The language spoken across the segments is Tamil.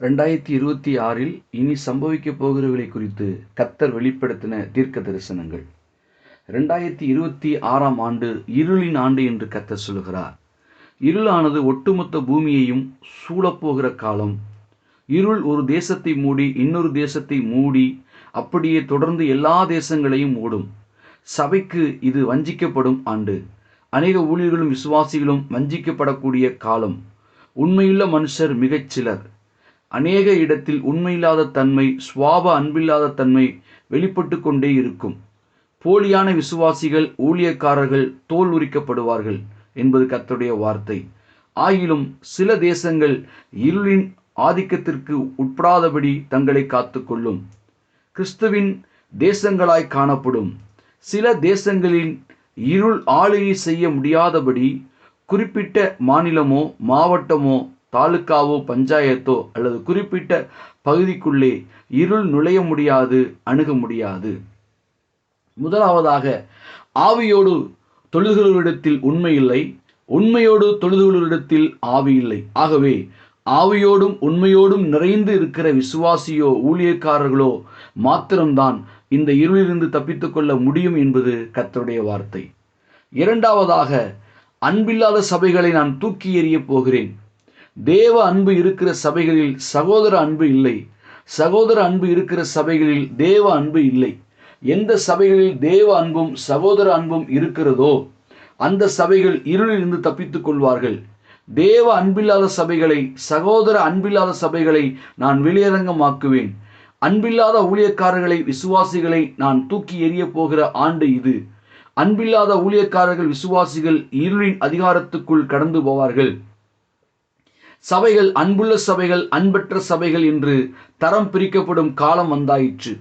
ரெண்டாயிரத்தி இருபத்தி ஆறில் இனி சம்பவிக்கப் போகிறவைகளை குறித்து கத்தர் வெளிப்படுத்தின தீர்க்க தரிசனங்கள் ரெண்டாயிரத்தி இருபத்தி ஆறாம் ஆண்டு இருளின் ஆண்டு என்று கத்தர் சொல்கிறார் இருளானது ஒட்டுமொத்த பூமியையும் சூழப்போகிற காலம். இருள் ஒரு தேசத்தை மூடி இன்னொரு தேசத்தை மூடி அப்படியே தொடர்ந்து எல்லா தேசங்களையும் மூடும். சபைக்கு இது வஞ்சிக்கப்படும் ஆண்டு. அநேக ஊழியர்களும் விசுவாசிகளும் வஞ்சிக்கப்படக்கூடிய காலம். உண்மையுள்ள மனுஷர் மிகச் சிலர் அநேக இடத்தில் உண்மையில்லாத தன்மை சுவாப அன்பில்லாத தன்மை வெளிப்பட்டு கொண்டே இருக்கும். போலியான விசுவாசிகள் ஊழியக்காரர்கள் தோல் உரிக்கப்படுவார்கள் என்பது கத்தருடைய வார்த்தை. ஆயினும் சில தேசங்கள் இருளின் ஆதிக்கத்திற்கு உட்படாதபடி தங்களை காத்துக்கொள்ளும் கிறிஸ்துவின் தேசங்களாய் காணப்படும். சில தேசங்களின் இருள் ஆளுகை செய்ய முடியாதபடி குறிப்பிட்ட மாநிலமோ மாவட்டமோ தாலுக்காவோ பஞ்சாயத்தோ அல்லது குறிப்பிட்ட பகுதிக்குள்ளே இருள் நுழைய முடியாது அணுக முடியாது. முதலாவதாக ஆவியோடு தொழுகிறவரிடத்தில் உண்மை இல்லை உண்மையோடு தொழுதுகளிடத்தில் ஆவி இல்லை. ஆகவே ஆவியோடும் உண்மையோடும் நிறைந்து இருக்கிற விசுவாசியோ ஊழியக்காரர்களோ மாத்திரம்தான் இந்த இருளிலிருந்து தப்பித்துக்கொள்ள முடியும் என்பது கத்தருடைய வார்த்தை. இரண்டாவதாக அன்பில்லாத சபைகளை நான் தூக்கி எறியப் போகிறேன். தேவ அன்பு இருக்கிற சபைகளில் சகோதர அன்பு இல்லை. சகோதர அன்பு இருக்கிற சபைகளில் தேவ அன்பு இல்லை. எந்த சபைகளில் தேவ அன்பும் சகோதர அன்பும் இருக்கிறதோ அந்த சபைகள் இருளிலிருந்து தப்பித்துக் கொள்வார்கள். தேவ அன்பில்லாத சபைகளை சகோதர அன்பில்லாத சபைகளை நான் வெளியரங்கமாக்குவேன். அன்பில்லாத ஊழியக்காரர்களை விசுவாசிகளை நான் தூக்கி எறிய போகிற ஆண்டு இது. அன்பில்லாத ஊழியக்காரர்கள் விசுவாசிகள் இருளின் அதிகாரத்துக்குள் கடந்து போவார்கள். சபைகள் அன்புள்ள சபைகள் அன்பற்ற சபைகள் என்று தரம் பிரிக்கப்படும் காலம் வந்தாயிற்று.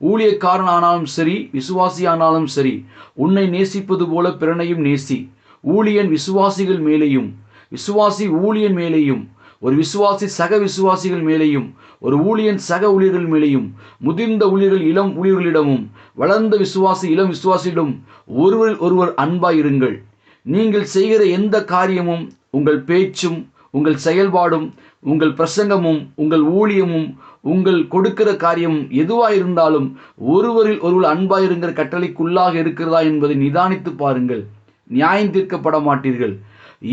ஊழியக்காரன் ஆனாலும் சரி விசுவாசியானாலும் சரி உன்னை நேசிப்பது போல பிறனையும் நேசி. ஊழியன் விசுவாசிகள் மேலேயும் விசுவாசி ஊழியன் மேலேயும் ஒரு விசுவாசி சக விசுவாசிகள் மேலேயும் ஒரு ஊழியன் சக ஊழியர்கள் மேலேயும் முதிர்ந்த ஊழியர்கள் இளம் ஊழியர்களிடமும் வளர்ந்த விசுவாசி இளம் விசுவாசியிடம் ஒருவர் ஒருவர் அன்பாயிருங்கள். நீங்கள் செய்கிற எந்த காரியமும் உங்கள் பேச்சும் உங்கள் செயல்பாடும் உங்கள் பிரசங்கமும் உங்கள் ஊழியமும் உங்கள் கொடுக்கிற காரியம் எதுவாயிருந்தாலும் ஒருவரில் ஒருவர் அன்பாக இருங்கிற கட்டளைக்குள்ளாக இருக்கிறதா என்பதை நிதானித்து பாருங்கள். நியாயம் தீர்க்கப்பட மாட்டீர்கள்.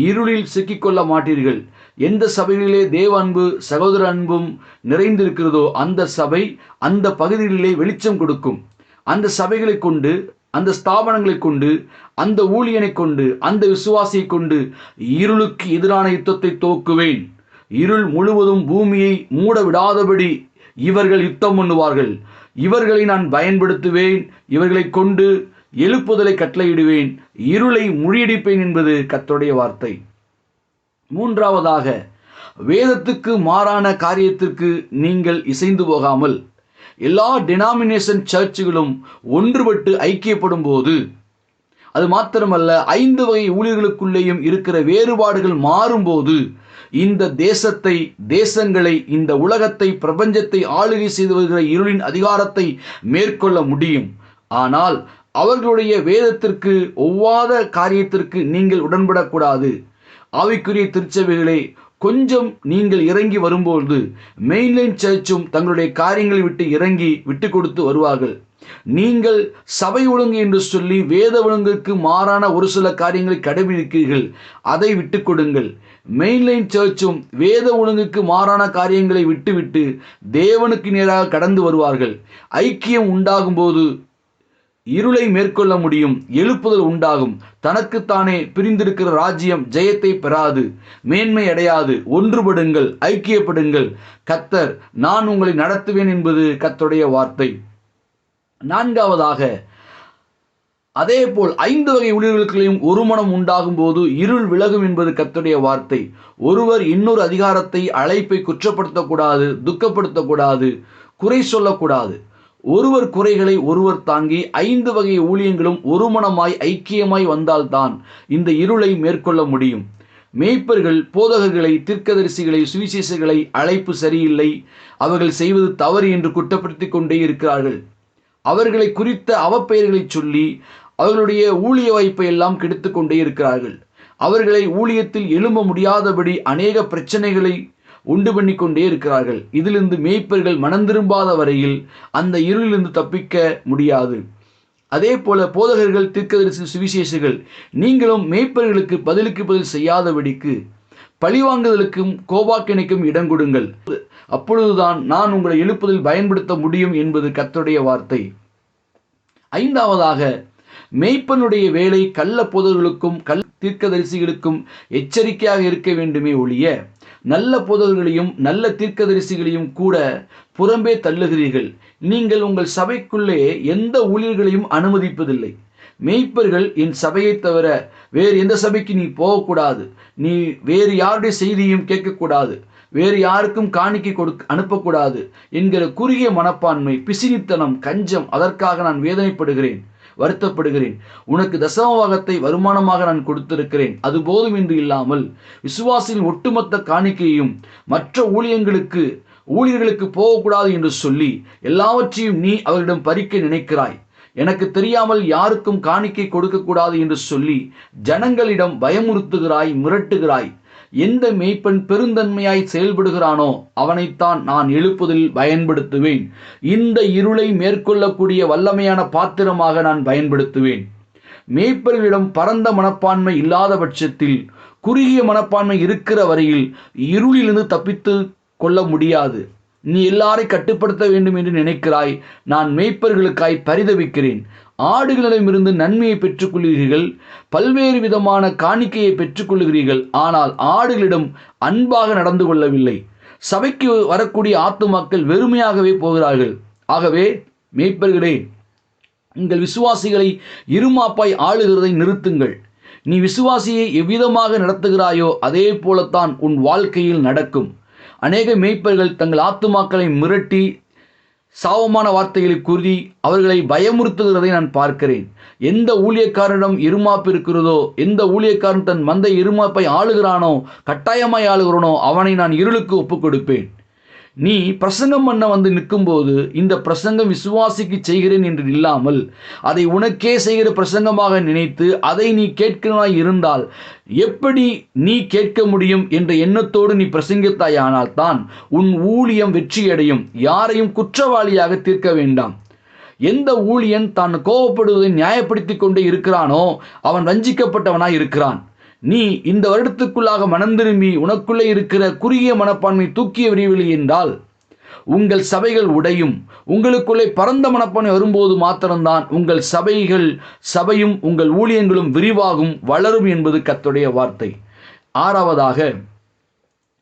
இருளில் சிக்கிக்கொள்ள மாட்டீர்கள். எந்த சபைகளிலே தேவ அன்பு சகோதர அன்பும் நிறைந்திருக்கிறதோ அந்த சபை அந்த பகுதிகளிலே வெளிச்சம் கொடுக்கும். அந்த சபைகளை கொண்டு அந்த ஸ்தாபனங்களை கொண்டு அந்த ஊழியனை கொண்டு அந்த விசுவாசியை கொண்டு இருளுக்கு எதிரான யுத்தத்தை துவக்குவேன். இருள் முழுவதும் பூமியை மூட விடாதபடி இவர்கள் யுத்தம் பண்ணுவார்கள். இவர்களை நான் பயன்படுத்துவேன். இவர்களை கொண்டு எழுப்புதலை கட்டளையிடுவேன். இருளை முறியடிப்பேன் என்பது கத்தோடைய வார்த்தை. மூன்றாவதாக வேதத்துக்கு மாறான காரியத்திற்கு நீங்கள் இசைந்து போகாமல் எல்லா டினாமினேஷன் சர்ச்சுகளும் ஒன்றுபட்டு ஐக்கியப்படும் போது அது மாத்திரமல்ல ஐந்து வகை ஊழியர்களுக்குள்ளேயும் இருக்கிற வேறுபாடுகள் மாறும்போது இந்த தேசத்தை தேசங்களை இந்த உலகத்தை பிரபஞ்சத்தை ஆளுகை செய்து வருகிற இருளின் அதிகாரத்தை மேற்கொள்ள முடியும். ஆனால் அவர்களுடைய வேதத்திற்கு ஒவ்வாத காரியத்திற்கு நீங்கள் உடன்படக்கூடாது. ஆவிக்குரிய திருச்சபைகளே கொஞ்சம் நீங்கள் இறங்கி வரும்போது மெயின்லைன் சர்ச்சும் தங்களுடைய காரியங்களை விட்டு இறங்கி விட்டு கொடுத்து வருவார்கள். நீங்கள் சபை ஒழுங்கு என்று சொல்லி வேத ஒழுங்குக்கு மாறான ஒரு சில காரியங்களை கடைபிடிக்கிறீர்கள். அதை விட்டு கொடுங்கள். மெயின்லைன் சர்ச்சும் வேத ஒழுங்குக்கு மாறான காரியங்களை விட்டுவிட்டு தேவனுக்கு நேராக கடந்து வருவார்கள். ஐக்கியம் உண்டாகும் போது இருளை மேற்கொள்ள முடியும் எழுப்புதல் உண்டாகும். தனக்குத்தானே பிரிந்திருக்கிற ராஜ்யம் ஜெயத்தை பெறாது மேன்மை அடையாது. ஒன்றுபடுங்கள் ஐக்கியப்படுங்கள். கத்தர் நான் உங்களை நடத்துவேன் என்பது கத்தருடைய வார்த்தை. நான்காவதாக அதே போல் ஐந்து வகை ஊழியர்களுக்களையும் ஒரு மனம் உண்டாகும் போது இருள் விலகும் என்பது கத்துடைய வார்த்தை. ஒருவர் இன்னொரு அதிகாரத்தை அழைப்பை குற்றப்படுத்தக்கூடாது துக்கப்படுத்தக்கூடாது குறை சொல்லக்கூடாது. ஒருவர் குறைகளை ஒருவர் தாங்கி ஐந்து வகை ஊழியங்களும் ஒருமணமாய் ஐக்கியமாய் வந்தால்தான் இந்த இருளை மேற்கொள்ள முடியும். மேய்ப்பர்கள் போதகர்களை தீர்க்கதரிசிகளை சுவிசேஷங்களை அழைப்பு சரியில்லை. அவர்கள் செய்வது தவறு என்று குற்றப்படுத்தி கொண்டே இருக்கிறார்கள். அவர்களை குறித்த அவப்பெயர்களை சொல்லி அவர்களுடைய ஊழிய வாய்ப்பை எல்லாம் கெடுத்து கொண்டே இருக்கிறார்கள். அவர்களை ஊழியத்தில் எழும்ப முடியாதபடி அநேக பிரச்சனைகளை உண்டு பண்ணி கொண்டே இருக்கிறார்கள். இதிலிருந்து மேய்ப்பர்கள் மனம் திரும்பாத வரையில் அந்த இருளிலிருந்து தப்பிக்க முடியாது. அதே போல போதகர்கள் தீர்க்கதரிசி சுவிசேஷர்கள் நீங்களும் மேய்ப்பர்களுக்கு பதிலுக்கு பதில் செய்யாதபடிக்கு பழிவாங்குதலுக்கும் கோபாக்கினைக்கும் இடம் கொடுங்கள். அப்பொழுதுதான் நான் உங்களை எழுப்புதல் பயன்படுத்த முடியும் என்பது கத்துடைய வார்த்தை. ஐந்தாவதாக மேய்ப்பனுடைய வேலை கள்ள போதர்களுக்கும் கல் தீர்க்கதரிசிகளுக்கும் எச்சரிக்கையாக இருக்க வேண்டுமே ஒழிய நல்ல போதகர்களையும் நல்ல தீர்க்கதரிசிகளையும் கூட புறம்பே தள்ளுகிறீர்கள். நீங்கள் உங்கள் சபைக்குள்ளே எந்த ஊழியர்களையும் அனுமதிப்பதில்லை. மெய்ப்பர்கள் என் சபையை தவிர வேறு எந்த சபைக்கு நீ போகக்கூடாது. நீ வேறு யாருடைய செய்தியும் கேட்கக்கூடாது. வேறு யாருக்கும் காணிக்கை கொடுக்க அனுப்பக்கூடாது என்கிற குறுகிய மனப்பான்மை பிசினித்தனம் கஞ்சம் அதற்காக நான் வேதனைப்படுகிறேன். வருத்தப்படுகிறேன். உனக்கு தசமபாகத்தை வருமானமாக நான் கொடுத்திருக்கிறேன். அது போதும் என்று இல்லாமல் விசுவாசின் ஒட்டுமொத்த காணிக்கையும் மற்ற ஊழியங்களுக்கு ஊழியர்களுக்கு போகக்கூடாது என்று சொல்லி எல்லாவற்றையும் நீ அவரிடம் பறிக்க நினைக்கிறாய். எனக்கு தெரியாமல் யாருக்கும் காணிக்கை கொடுக்கக்கூடாது என்று சொல்லி ஜனங்களிடம் பயமுறுத்துகிறாய் மிரட்டுகிறாய். எந்த மேய்ப்பன் பெருந்தன்மையாய் செயல்படுகிறானோ அவனைத்தான் நான் எழுப்புதில் பயன்படுத்துவேன். இந்த இருளை மேற்கொள்ளக்கூடிய வல்லமையான பாத்திரமாக நான் பயன்படுத்துவேன். மேய்ப்பர்களிடம் பரந்த மனப்பான்மை இல்லாத பட்சத்தில் குறுகிய மனப்பான்மை இருக்கிற வரையில் இருளிலிருந்து தப்பித்து கொள்ள முடியாது. நீ எல்லாரை கட்டுப்படுத்த வேண்டும் என்று நினைக்கிறாய். நான் மேய்ப்பர்களுக்காய் பரிதவிக்கிறேன் ஆடுகளிடமிருந்து நன்மையை பெற்றுக்கொள்கிறீர்கள் பல்வேறு விதமான காணிக்கையை பெற்றுக்கொள்கிறீர்கள் ஆனால் ஆடுகளிடம் அன்பாக நடந்து கொள்ளவில்லை. சபைக்கு வரக்கூடிய ஆத்துமாக்கள் வெறுமையாகவே போகிறார்கள். ஆகவே மேய்ப்பர்களே உங்கள் விசுவாசிகளை இருமாப்பாய் ஆளுகிறதை நிறுத்துங்கள். நீ விசுவாசியை எவ்விதமாக நடத்துகிறாயோ அதே போலத்தான் உன் வாழ்க்கையில் நடக்கும். அநேக மேய்ப்பர்கள் தங்கள் ஆத்துமாக்களை மிரட்டி சாவமான வார்த்தைகளை கூறி அவர்களை பயமுறுத்துகிறதை நான் பார்க்கிறேன். எந்த ஊழியக்காரனிடம் இருமாப்பு இருக்கிறதோ எந்த ஊழியக்காரன் தன் மந்தை இருமாப்பை ஆளுகிறானோ கட்டாயமாய் ஆளுகிறானோ அவனை நான் இருளுக்கு ஒப்புக் கொடுப்பேன் நீ பிரசங்கம் பண்ண வந்து நிற்கும்போது இந்த பிரசங்கம் விசுவாசிக்கு செய்கிறேன் என்று இல்லாமல் அதை உனக்கே செய்கிற பிரசங்கமாக நினைத்து அதை நீ கேட்கிறனாய் இருந்தால் எப்படி நீ கேட்க முடியும் என்ற எண்ணத்தோடு நீ பிரசங்கித்தாயானால் தான் உன் ஊழியம் வெற்றியடையும். யாரையும் குற்றவாளியாக தீர்க்க வேண்டாம். எந்த ஊழியன் தான் கோபப்படுவதை நியாயப்படுத்தி கொண்டே இருக்கிறானோ அவன் வஞ்சிக்கப்பட்டவனாய் இருக்கிறான். நீ இந்த வருடத்துக்குள்ளாக மனம் திரும்பி உனக்குள்ளே இருக்கிற குறுகிய மனப்பான்மை தூக்கி எறியவில்லை என்றால் உங்கள் சபைகள் உடையும். உங்களுக்குள்ளே பரந்த மனப்பான்மை வரும்போது மாத்திரம்தான் உங்கள் சபைகள் சபையும் உங்கள் ஊழியங்களும் விரிவாகும் வளரும் என்பது கத்துடைய வார்த்தை. ஆறாவதாக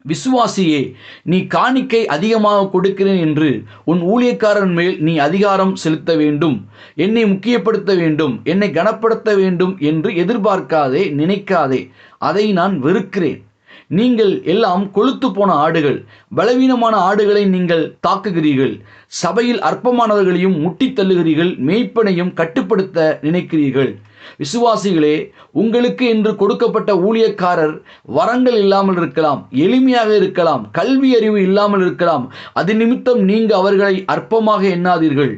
விசுவாசியே நீ காணிக்கை அதிகமாக கொடுக்கிறேன் என்று உன் ஊழியக்காரன் மேல் நீ அதிகாரம் செலுத்த வேண்டும். என்னை முக்கியப்படுத்த வேண்டும் என்னை கனப்படுத்த வேண்டும் என்று எதிர்பார்க்காதே நினைக்காதே. அதை நான் வெறுக்கிறேன். நீங்கள் எல்லாம் கொளுத்து போன ஆடுகள் பலவீனமான ஆடுகளை நீங்கள் தாக்குகிறீர்கள். சபையில் அற்பமானவர்களையும் முட்டித் தள்ளுகிறீர்கள் மேய்ப்பனையும் கட்டுப்படுத்த நினைக்கிறீர்கள். விசுவாசிகளே உங்களுக்கு என்று கொடுக்கப்பட்ட ஊழியக்காரர் வரங்கள் இல்லாமல் இருக்கலாம் எளிமையாக இருக்கலாம் கல்வி அறிவு இல்லாமல் இருக்கலாம். அது நிமித்தம் நீங்க அவர்களை அற்பமாக எண்ணாதீர்கள்.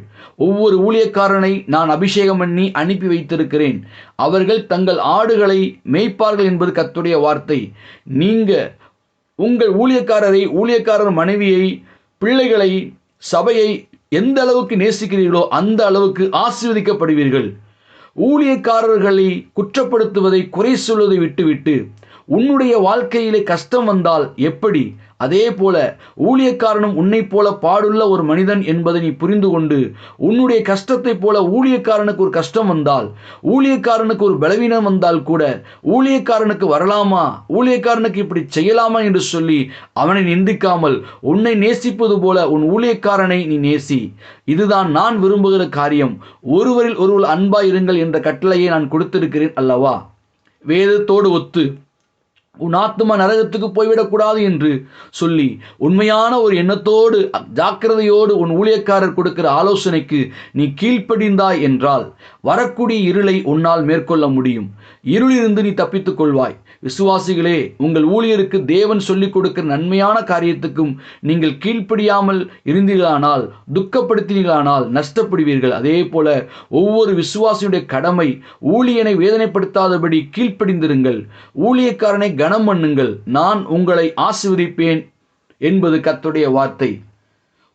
ஒவ்வொரு ஊழியக்காரனை நான் அபிஷேகம் பண்ணி அனுப்பி வைத்திருக்கிறேன். அவர்கள் தங்கள் ஆடுகளை மேய்ப்பார்கள் என்பது கத்துடைய வார்த்தை. நீங்க உங்கள் ஊழியக்காரரை ஊழியக்காரர் மனைவியை பிள்ளைகளை சபையை எந்த அளவுக்கு நேசிக்கிறீர்களோ அந்த அளவுக்கு ஆசீர்வதிக்கப்படுவீர்கள். ஊழியக்காரர்களை குற்றப்படுத்துவதை குறை சொல்வதை விட்டுவிட்டு உன்னுடைய வாழ்க்கையிலே கஷ்டம் வந்தால் எப்படி? அதே போல ஊழியக்காரனும் உன்னைப் போல பாடுள்ள ஒரு மனிதன் என்பதை நீ புரிந்து கொண்டு உன்னுடைய கஷ்டத்தைப் போல ஊழியக்காரனுக்கு ஒரு கஷ்டம் வந்தால் ஊழியக்காரனுக்கு ஒரு பலவீனம் வந்தால் கூட ஊழியக்காரனுக்கு வரலாமா? ஊழியக்காரனுக்கு இப்படி செய்யலாமா என்று சொல்லி அவனை நிந்திக்காமல் உன்னை நேசிப்பது போல உன் ஊழியக்காரனை நீ நேசி. இதுதான் நான் விரும்புகிற காரியம். ஒருவரில் ஒருவர் அன்பாய் இருங்கள் என்ற கட்டளையை நான் கொடுத்திருக்கிறேன் அல்லவா? வேதத்தோடு ஒத்து உன் ஆத்மா நரகத்துக்கு போய்விடக்கூடாது என்று சொல்லி உண்மையான ஒரு எண்ணத்தோடு ஜாக்கிரதையோடு உன் ஊழியக்காரர் கொடுக்கிற ஆலோசனைக்கு நீ கீழ்ப்படிந்தாய் என்றால் வரக்கூடிய இருளை உன்னால் மேற்கொள்ள முடியும். இருளிலிருந்து நீ தப்பித்துக் கொள்வாய். விசுவாசிகளே உங்கள் ஊழியருக்கு தேவன் சொல்லிக் கொடுக்கிற நன்மையான காரியத்துக்கும் நீங்கள் கீழ்ப்படியாமல் இருந்தீர்களானால் துக்கப்படுத்தினீர்களானால் நஷ்டப்படுவீர்கள். அதே போல ஒவ்வொரு விசுவாசியுடைய கடமை ஊழியனை வேதனைப்படுத்தாதபடி கீழ்ப்படிந்திருங்கள். ஊழியக்காரனை கனம் பண்ணுங்கள். நான் உங்களை ஆசிர்வதிப்பேன் என்பது கத்துடைய வார்த்தை.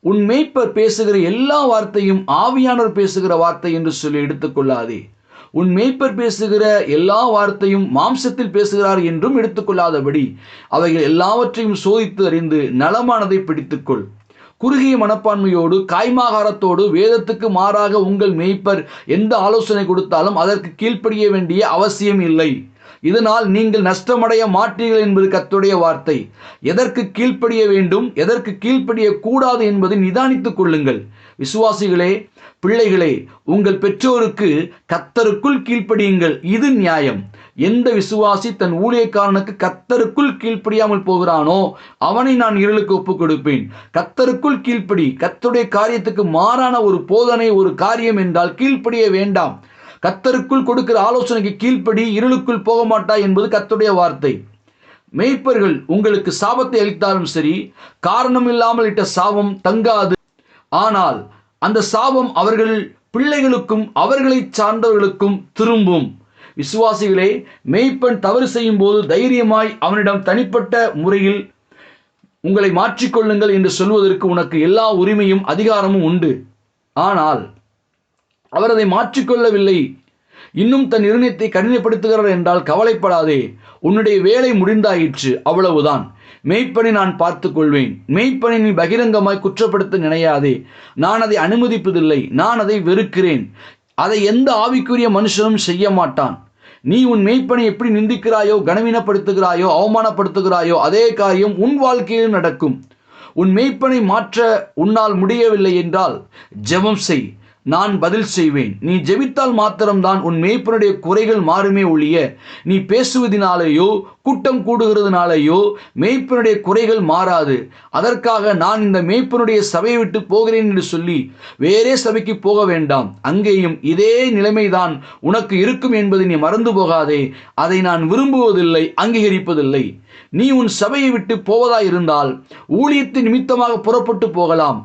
உன் மேய்ப்பர் பேசுகிற எல்லா வார்த்தையும் ஆவியானவர் பேசுகிற வார்த்தை என்று சொல்லி எடுத்துக்கொள்ளாதே உன் மேய்ப்பர் பேசுகிற எல்லா வார்த்தையும் மாம்சத்தில் பேசுகிறார் என்றும் எடுத்துக்கொள்ளாதபடி அவைகள் எல்லாவற்றையும் சோதித்து அறிந்து நலமானதை பிடித்துக்கொள். குறுகிய மனப்பான்மையோடு காய்மாகாரத்தோடு வேதத்துக்கு மாறாக உங்கள் மேய்ப்பர் எந்த ஆலோசனை கொடுத்தாலும் அதற்கு கீழ்ப்படிய வேண்டிய அவசியம் இல்லை. இதனால் நீங்கள் நஷ்டமடைய மாட்டீர்கள் என்பது கத்துடைய வார்த்தை. எதற்கு கீழ்ப்படிய வேண்டும் எதற்கு கீழ்ப்படிய கூடாது என்பதை நிதானித்துக் கொள்ளுங்கள். விசுவாசிகளே பிள்ளைகளை உங்கள் பெற்றோருக்கு கத்தருக்குள் கீழ்ப்படியுங்கள். இது நியாயம். எந்த விசுவாசி தன் ஊழியக்காரனுக்கு கத்தருக்குள் கீழ்ப்படியாமல் போகிறானோ அவனை நான் இருளுக்கு ஒப்புக் கொடுப்பேன் கத்தருக்குள் கீழ்ப்படி. கத்தருடைய காரியத்துக்கு மாறான ஒரு போதனை ஒரு காரியம் என்றால் கீழ்ப்படிய வேண்டாம். கத்தருக்குள் கொடுக்கிற ஆலோசனைக்கு கீழ்ப்படி இருளுக்குள் போக மாட்டாய் என்பது கத்தருடைய வார்த்தை. மேய்ப்பர்கள் உங்களுக்கு சாபத்தை அளித்தாலும் சரி காரணம் இல்லாமல் இட்ட சாபம் தங்காது. ஆனால் அந்த சாபம் அவர்கள் பிள்ளைகளுக்கும் அவர்களை சார்ந்தவர்களுக்கும் திரும்பும். விசுவாசிகளே மெய்ப்பெண் தவறு செய்யும் போது தைரியமாய் அவனிடம் தனிப்பட்ட முறையில் உங்களை மாற்றிக்கொள்ளுங்கள் என்று சொல்வதற்கு உனக்கு எல்லா உரிமையும் அதிகாரமும் உண்டு. ஆனால் அவர் அதை மாற்றிக்கொள்ளவில்லை. இன்னும் தன் இருதயத்தை கடினப்படுத்துகிறார் என்றால் கவலைப்படாதே. உன்னுடைய வேலை முடிந்தாயிற்று அவ்வளவுதான். மெய்ப்பனை நான் பார்த்து கொள்வேன் மெய்ப்பனை நீ பகிரங்கமாய் குற்றப்படுத்த நினையாதே. நான் அதை அனுமதிப்பதில்லை. நான் அதை வெறுக்கிறேன். அதை எந்த ஆவிக்குரிய மனுஷனும் செய்ய மாட்டான் நீ உன் மெய்ப்பனை எப்படி நிந்திக்கிறாயோ கனவீனப்படுத்துகிறாயோ அவமானப்படுத்துகிறாயோ அதே காரியம் உன் வாழ்க்கையில் நடக்கும். உன் மெய்ப்பனை மாற்ற உன்னால் முடியவில்லை என்றால் ஜெபம் செய். நான் பதில் செய்வேன். நீ ஜெபித்தால் மாத்திரம்தான் உன் மேய்ப்பனுடைய குறைகள் மாறுமே ஒழிய நீ பேசுவதினாலேயோ கூட்டம் கூடுகிறதுனாலேயோ மேய்ப்பனுடைய குறைகள் மாறாது. அதற்காக நான் இந்த மேய்ப்பனுடைய சபையை விட்டு போகிறேன் என்று சொல்லி வேறே சபைக்கு போக வேண்டாம். அங்கேயும் இதே நிலைமைதான் உனக்கு இருக்கும் என்பதை நீ மறந்து போகாதே. அதை நான் விரும்புவதில்லை அங்கீகரிப்பதில்லை. நீ உன் சபையை விட்டு போவதாயிருந்தால் ஊழியத்தின் நிமித்தமாக புறப்பட்டு போகலாம்.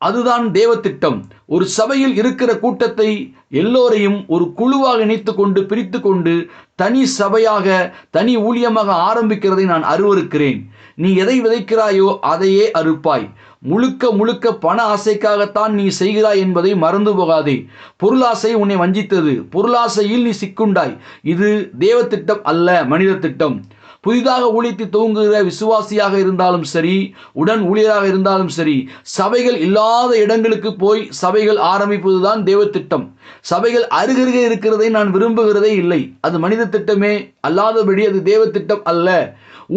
அதுதான் தேவ திட்டம் ஒரு சபையில் இருக்கிற கூட்டத்தை எல்லோரையும் ஒரு குழுவாக இணைத்து கொண்டு பிரித்து கொண்டு தனி சபையாக தனி ஊழியமாக ஆரம்பிக்கிறதை நான் அருவருக்கிறேன். நீ எதை விதைக்கிறாயோ அதையே அறுப்பாய். முழுக்க முழுக்க பண ஆசைக்காகத்தான் நீ செய்கிறாய் என்பதை மறந்து போகாதே. பொருளாசை உன்னை வஞ்சித்தது. பொருளாசையில் நீ சிக்குண்டாய். இது தேவ திட்டம் அல்ல மனித திட்டம் புதிதாக ஊழியத்தை துவங்குகிற விசுவாசியாக இருந்தாலும் சரி உடன் ஊழியராக இருந்தாலும் சரி சபைகள் இல்லாத இடங்களுக்கு போய் சபைகள் ஆரம்பிப்பதுதான் தேவ திட்டம் சபைகள் அருகருகே இருக்கிறதை நான் விரும்புகிறதே இல்லை. அது மனித திட்டமே அல்லாதபடி அது தேவ திட்டம் அல்ல.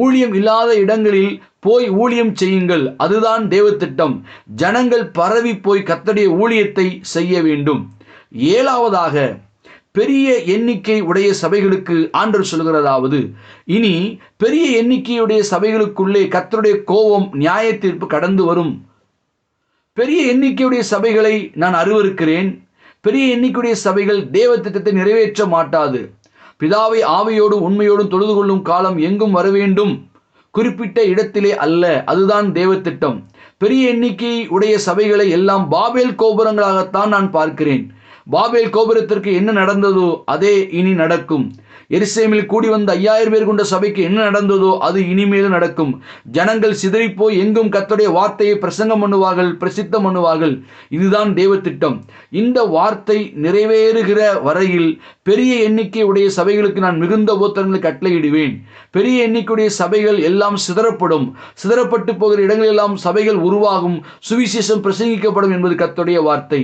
ஊழியம் இல்லாத இடங்களில் போய் ஊழியம் செய்யுங்கள். அதுதான் தேவ திட்டம் ஜனங்கள் பரவி போய் கத்தடைய ஊழியத்தை செய்ய வேண்டும். ஏழாவதாக பெரிய எண்ணிக்கை உடைய சபைகளுக்கு ஆண்டர் சொல்கிறதாவது இனி பெரிய எண்ணிக்கையுடைய சபைகளுக்குள்ளே கத்தருடைய கோபம் நியாய தீர்ப்பு கடந்து வரும். பெரிய எண்ணிக்கையுடைய சபைகளை நான் அருவருக்கிறேன். பெரிய எண்ணிக்கையுடைய சபைகள் தேவ திட்டத்தை நிறைவேற்ற மாட்டாது. பிதாவை ஆவையோடும் உண்மையோடும் தொழுது கொள்ளும் காலம் எங்கும் வர வேண்டும். குறிப்பிட்ட இடத்திலே அல்ல அதுதான் தேவ திட்டம் பெரிய எண்ணிக்கை உடைய சபைகளை எல்லாம் பாபேல் கோபுரங்களாகத்தான் நான் பார்க்கிறேன். பாபேல் கோபுரத்திற்கு என்ன நடந்ததோ அதே இனி நடக்கும். எரிசேமில் கூடி வந்த ஐயாயிரம் பேர் கொண்ட சபைக்கு என்ன நடந்ததோ அது இனிமேலும் நடக்கும். ஜனங்கள் சிதறிப்போய் எங்கும் கத்தோடைய வார்த்தையை பிரசங்கம் பண்ணுவார்கள் பிரசித்தம் பண்ணுவார்கள். இதுதான் தேவ திட்டம் இந்த வார்த்தை நிறைவேறுகிற வரையில் பெரிய எண்ணிக்கை உடைய சபைகளுக்கு நான் மிகுந்த போத்தனங்களை கட்டளையிடுவேன். பெரிய எண்ணிக்கையுடைய சபைகள் எல்லாம் சிதறப்படும். சிதறப்பட்டு போகிற இடங்களெல்லாம் சபைகள் உருவாகும். சுவிசேஷம் பிரசங்கிக்கப்படும் என்பது கத்தோடைய வார்த்தை.